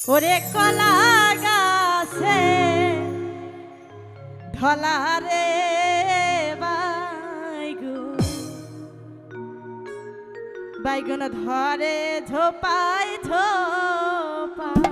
ওরে কলা গাছে ঢলা রে বাইগুন বাইগুন ধরে ঝোপাই ঝোপাই